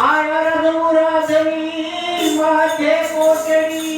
आया रघुरा जमीन माथे कोटड़ी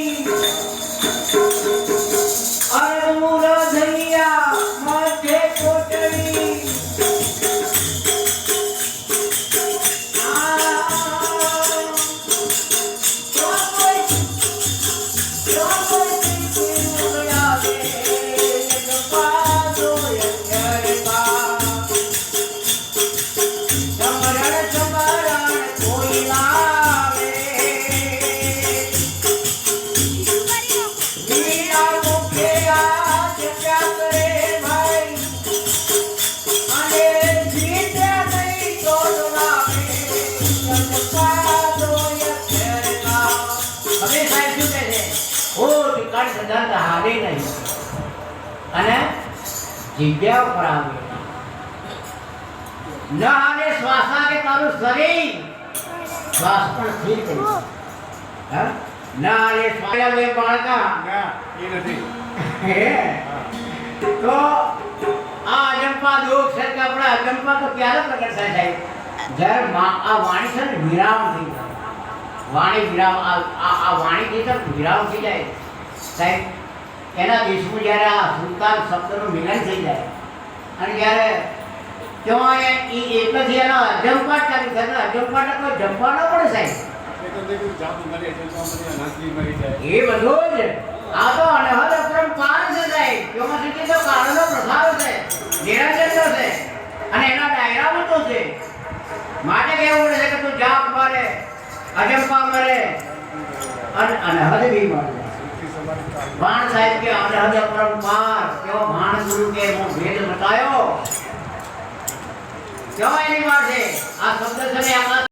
સિદ્ધાંત હારે નહીં અને જગ્યા ઉપર આવે. ન હારે શ્વાસા કે તારું શરીર. શ્વાસ પણ સ્થિર કરી ન હારે શ્વાસ બે બાળકા. એ નથી. તો આ અજંપા દુઃખ છે કે આપણે અજંપા તો ક્યારે પ્રગટ થાય સાહેબ? જ્યારે આ વાણી છે ને વિરામ થઈ જાય. વાણી વિરામ આ વાણી જે છે વિરામ થઈ જાય. સાહેબ એના દેશમાં જ્યારે આ સુલતાન શબ્દનું મિલન થઈ જાય અને જ્યારે ત્યાં એ એક એકથી એનો અજંપાટ ચાલુ થાય ને અજંપાટ કોઈ જંપા ન પડે સાહેબ એ બધું જ. આ તો અનહદ અપરંપાર છે સાહેબ. તેમાં સુધી તો કાળનો પ્રભાવ છે નિરંજનનો છે અને એના ડાયરામાં તો છે. માટે કેવું છે કે તું જાપ મારે અજંપા મરે, અને અનહદ બી મરે. ભાણ સાહેબ કે અનહદ પાર, કેવો ભાણ ગુરુ કે હું ભેદ બતાયો કેવો એની છે આ શબ્દ છે આમાં